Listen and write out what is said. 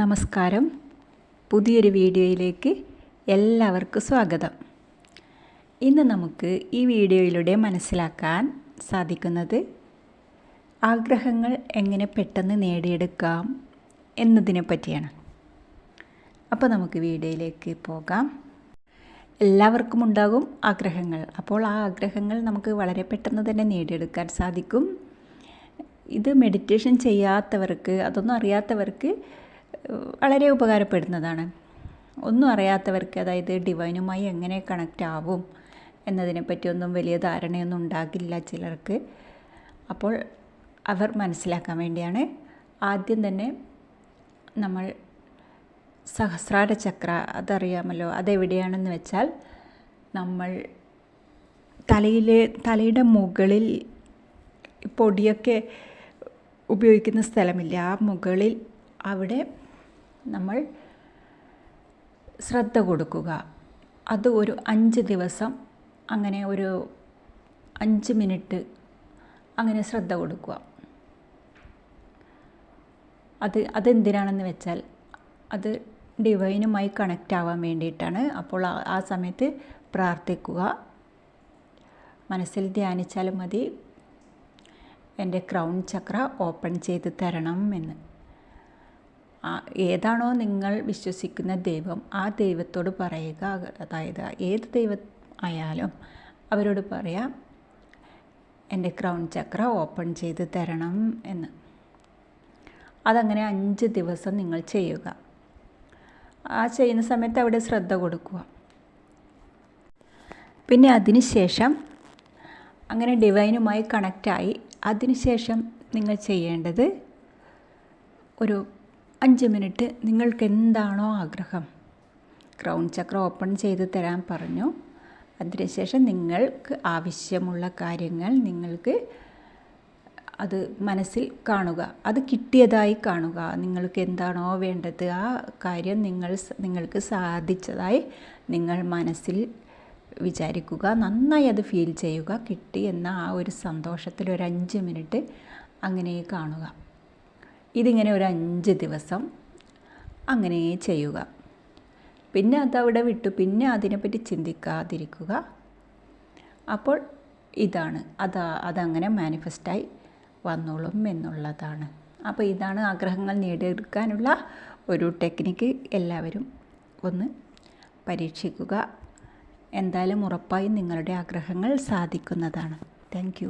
നമസ്കാരം. പുതിയൊരു വീഡിയോയിലേക്ക് എല്ലാവർക്കും സ്വാഗതം. ഇന്ന് നമുക്ക് ഈ വീഡിയോയിലൂടെ മനസ്സിലാക്കാൻ സാധിക്കുന്നത് ആഗ്രഹങ്ങൾ എങ്ങനെ പെട്ടെന്ന് നേടിയെടുക്കാം എന്നതിനെ പറ്റിയാണ്. അപ്പോൾ നമുക്ക് വീഡിയോയിലേക്ക് പോകാം. എല്ലാവർക്കും ഉണ്ടാകും ആഗ്രഹങ്ങൾ. അപ്പോൾ ആ ആഗ്രഹങ്ങൾ നമുക്ക് വളരെ പെട്ടെന്ന് തന്നെ നേടിയെടുക്കാൻ സാധിക്കും. ഇത് മെഡിറ്റേഷൻ ചെയ്യാത്തവർക്ക് അതൊന്നും അറിയാത്തവർക്ക് വളരെ ഉപകാരപ്പെടുന്നതാണ്. ഒന്നും അറിയാത്തവർക്ക് അതായത് ഡിവൈനുമായി എങ്ങനെ കണക്റ്റ് ആവും എന്നതിനെപ്പറ്റി ഒന്നും വലിയ ധാരണയൊന്നും ഉണ്ടാകില്ല ചിലർക്ക്. അപ്പോൾ അവർ മനസ്സിലാക്കാൻ വേണ്ടിയാണ് ആദ്യം തന്നെ നമ്മൾ സഹസ്രാര ചക്ര അതറിയാമല്ലോ അതെവിടെയാണെന്ന് വെച്ചാൽ നമ്മൾ തലയിൽ തലയുടെ മുകളിൽ പൊടിയൊക്കെ ഉപയോഗിക്കുന്ന സ്ഥലമില്ല ആ മുകളിൽ അവിടെ നമ്മൾ ശ്രദ്ധ കൊടുക്കുക. അത് ഒരു അഞ്ച് ദിവസം അങ്ങനെ ഒരു അഞ്ച് മിനിറ്റ് അങ്ങനെ ശ്രദ്ധ കൊടുക്കുക. അത് അതെന്തിനാണെന്ന് വെച്ചാൽ അത് ഡിവൈനുമായി കണക്റ്റ് ആവാൻ വേണ്ടിയിട്ടാണ്. അപ്പോൾ ആ സമയത്ത് പ്രാർത്ഥിക്കുക. മനസ്സിൽ ധ്യാനിച്ചാലും മതി. എന്റെ ക്രൗൺ ചക്ര ഓപ്പൺ ചെയ്ത് തരണം എന്ന്. ഏതാണോ നിങ്ങൾ വിശ്വസിക്കുന്ന ദൈവം ആ ദൈവത്തോട് പറയുക അതായത് ഏത് ദൈവം ആയാലും അവരോട് പറയാം എന്റെ ക്രൗൺ ചക്ര ഓപ്പൺ ചെയ്ത് തരണം എന്ന്. അതങ്ങനെ അഞ്ച് ദിവസം നിങ്ങൾ ചെയ്യുക. ആ ചെയ്യുന്ന സമയത്ത് അവിടെ ശ്രദ്ധ കൊടുക്കുക. പിന്നെ അതിനുശേഷം അങ്ങനെ ഡിവൈനുമായി കണക്റ്റായി. അതിനുശേഷം നിങ്ങൾ ചെയ്യേണ്ടത് ഒരു അഞ്ച് മിനിറ്റ്. നിങ്ങൾക്ക് എന്താണോ ആഗ്രഹം? ക്രൗൺ ചക്രം ഓപ്പൺ ചെയ്ത് തരാൻ പറഞ്ഞു. അതിനുശേഷം നിങ്ങൾക്ക് ആവശ്യമുള്ള കാര്യങ്ങൾ നിങ്ങൾക്ക് അത് മനസ്സിൽ കാണുക. അത് കിട്ടിയതായി കാണുക. നിങ്ങൾക്ക് എന്താണോ വേണ്ടത് ആ കാര്യം നിങ്ങൾ നിങ്ങൾക്ക് സാധിച്ചതായി നിങ്ങൾ മനസ്സിൽ വിചാരിക്കുക. നന്നായി അത് ഫീൽ ചെയ്യുക. കിട്ടി എന്ന ആ ഒരു സന്തോഷത്തിൽ ഒരു അഞ്ച് മിനിറ്റ് അങ്ങനെ കാണുക. ഇതിങ്ങനെ ഒരു അഞ്ച് ദിവസം അങ്ങനെ ചെയ്യുക. പിന്നെ അതവിടെ വിട്ടു. പിന്നെ അതിനെപ്പറ്റി ചിന്തിക്കാതിരിക്കുക. അപ്പോൾ ഇതാണ്. അത് അതങ്ങനെ മാനിഫെസ്റ്റായി വന്നോളും എന്നുള്ളതാണ്. അപ്പോൾ ഇതാണ് ആഗ്രഹങ്ങൾ നേടിയെടുക്കാനുള്ള ഒരു ടെക്നിക്ക് എല്ലാവരും ഒന്ന് പരീക്ഷിക്കുക. എന്തായാലും ഉറപ്പായും നിങ്ങളുടെ ആഗ്രഹങ്ങൾ സാധിക്കുന്നതാണ്. താങ്ക്